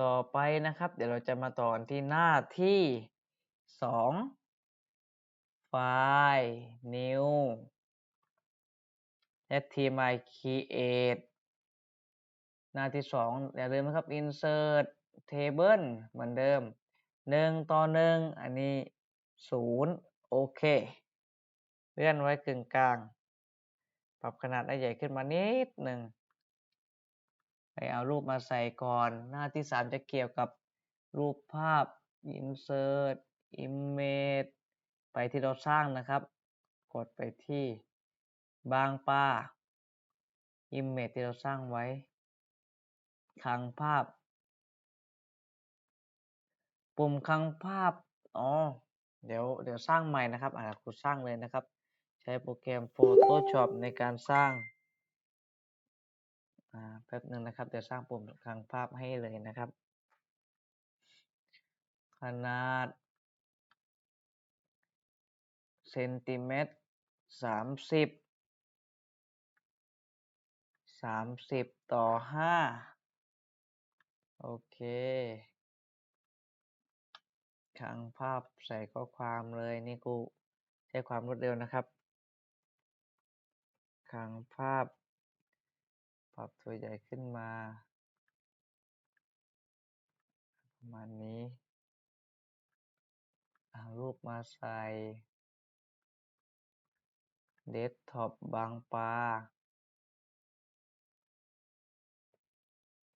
ต่อไปนะครับ เดี๋ยวเราจะมาต่อนที่หน้าที่สองไฟล์ new html create หน้าที่สองอย่าลืมนะครับ insert table เหมือนเดิมหนึ่งต่อหนึ่งอันนี้ศูนย์โอเค เลื่อนไว้กึ่งกลาง ปรับขนาดให้ใหญ่ขึ้นมานิดหนึ่ง ไปเอารูปมาใส่ก่อน หน้าที่สามจะเกี่ยวกับรูปภาพ insert image ไปที่เราสร้างนะครับ กดไปที่บางป้า image ที่เราสร้างไว้คังภาพ ปุ่มคังภาพ อ๋อ เดี๋ยว เดี๋ยวสร้างใหม่นะครับ อ่าครูสร้างเลยนะครับ ใช้โปรแกรม Photoshop ในการสร้าง อ่าแป๊บหนึ่งนะครับ เดี๋ยวสร้างปุ่มคังภาพให้เลยนะครับ ขนาดเซนติเมตรสามสิบสามสิบต่อห้าโอเคคังภาพใส่ข้อความเลยนี่กูใช้ความรวดเร็วนะครับคังภาพ ปรับตัวใหญ่ขึ้นมา ประมาณนี้เอารูปมาใส่เดสก์ท็อปบางปลา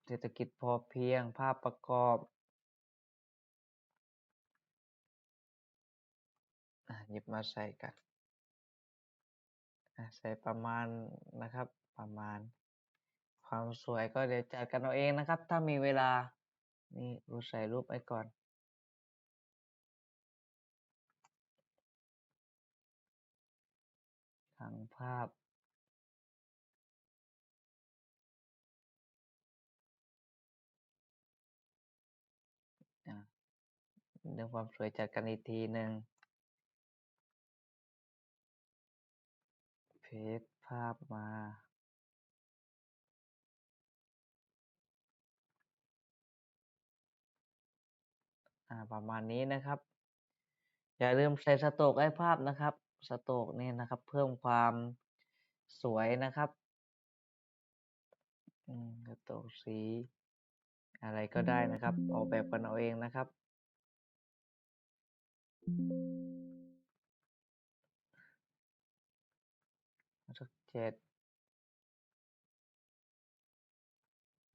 เศรษฐกิจพอเพียงภาพประกอบหยิบมาใส่กันใส่ประมาณนะครับประมาณ ความสวยก็เดี๋ยวจัดกันเอาเองนะครับ ถ้ามีเวลา นี่รูใส่รูปไว้ก่อนทั้งภาพอะเรื่องความสวยจัดกันอีกทีหนึ่งเพจภาพมา อ่าประมาณนี้นะครับ อย่าลืมใส่สโตกให้ภาพนะครับ สโตกนี่นะครับ เพิ่มความสวยนะครับสโตกสีอะไรก็ได้นะครับ ออกแบบกันเอาเองนะครับ สักเจ็ด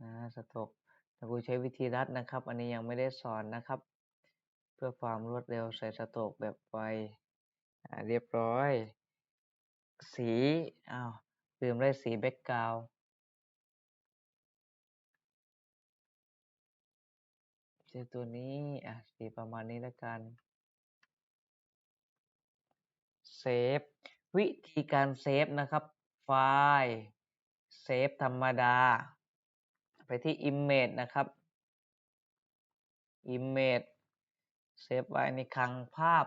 นะสโตกแต่กูใช้วิธีรัดนะครับ อันนี้ยังไม่ได้สอนนะครับ เพื่อความรวดเร็วใส่สโตกแบบไวเรียบร้อย สีอ้าวลืมได้สีแบ็กกราวสีตัวนี้ อะ สีประมาณนี้แล้วกันเซฟวิธีการเซฟนะครับ ไฟล์เซฟธรรมดา ไปที่ Image นะครับ Image เซฟไว้ในคลังภาพ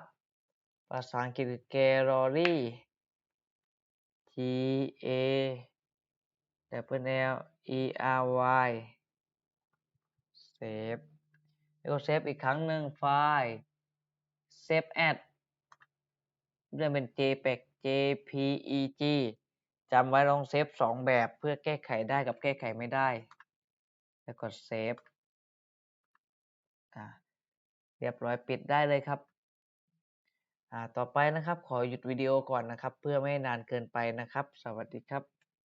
ภาษาอังกฤษ Gallery G A W L E R Y เซฟแล้วก็เซฟอีกครั้งหนึ่งไฟล์ Save as เรื่องเป็น JPEG JPEG จำไว้ลองเซฟสองแบบเพื่อแก้ไขได้กับแก้ไขไม่ได้ แล้วกดเซฟอ่า เรียบร้อยปิดได้เลยครับอ่าต่อไปนะครับขอหยุดวิดีโอก่อนนะครับ เพื่อไม่ให้นานเกินไปนะครับ สวัสดีครับ